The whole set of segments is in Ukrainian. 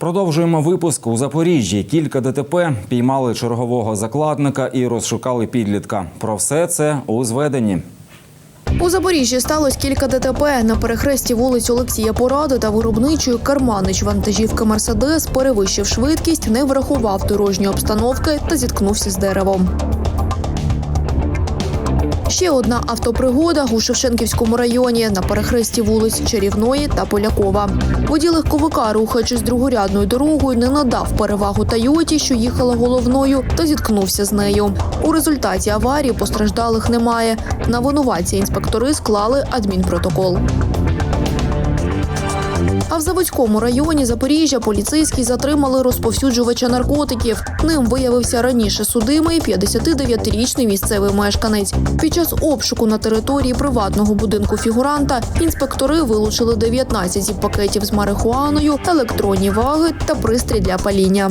Продовжуємо випуск у Запоріжжі. Кілька ДТП піймали чергового закладника і розшукали підлітка. Про все це у зведенні. У Запоріжжі сталося кілька ДТП. На перехресті вулиць Олексія Поради та виробничої Карманич вантажівка Мерседес перевищив швидкість, не врахував дорожньої обстановки та зіткнувся з деревом. Ще одна автопригода у Шевченківському районі на перехресті вулиць Чарівної та Полякова. Водій легковика, рухаючись другорядною дорогою, не надав перевагу Тойоті, що їхала головною, та зіткнувся з нею. У результаті аварії постраждалих немає. На винуватця інспектори склали адмінпротокол. А в Заводському районі Запоріжжя поліцейські затримали розповсюджувача наркотиків. Ним виявився раніше судимий 59-річний місцевий мешканець. Під час обшуку на території приватного будинку фігуранта інспектори вилучили 19 зіп пакетів з марихуаною, електронні ваги та пристрій для паління.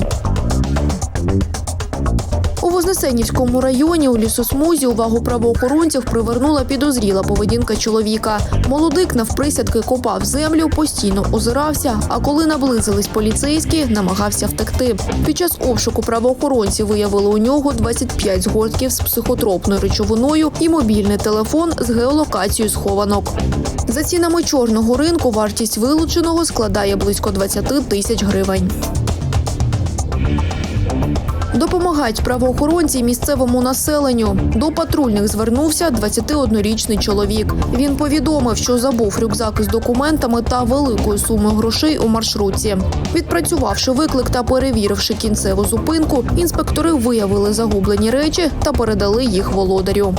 У Вознесенівському районі у лісосмузі увагу правоохоронців привернула підозріла поведінка чоловіка. Молодик навприсядки копав землю, постійно озирався. А коли наблизились поліцейські, намагався втекти. Під час обшуку правоохоронці виявили у нього 25 згортків з психотропною речовиною і мобільний телефон з геолокацією схованок. За цінами чорного ринку вартість вилученого складає близько 20 тисяч гривень. Допомагають правоохоронці місцевому населенню. До патрульних звернувся 21-річний чоловік. Він повідомив, що забув рюкзак із документами та великою сумою грошей у маршрутці. Відпрацювавши виклик та перевіривши кінцеву зупинку, інспектори виявили загублені речі та передали їх володарю.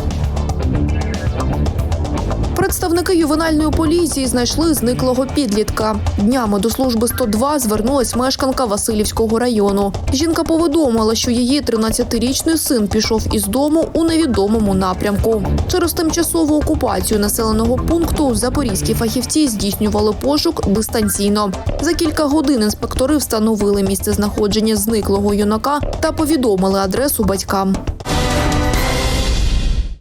Представники ювенальної поліції знайшли зниклого підлітка. Днями до служби 102 звернулась мешканка Васильівського району. Жінка повідомила, що її 13-річний син пішов із дому у невідомому напрямку. Через тимчасову окупацію населеного пункту запорізькі фахівці здійснювали пошук дистанційно. За кілька годин інспектори встановили місце знаходження зниклого юнака та повідомили адресу батькам.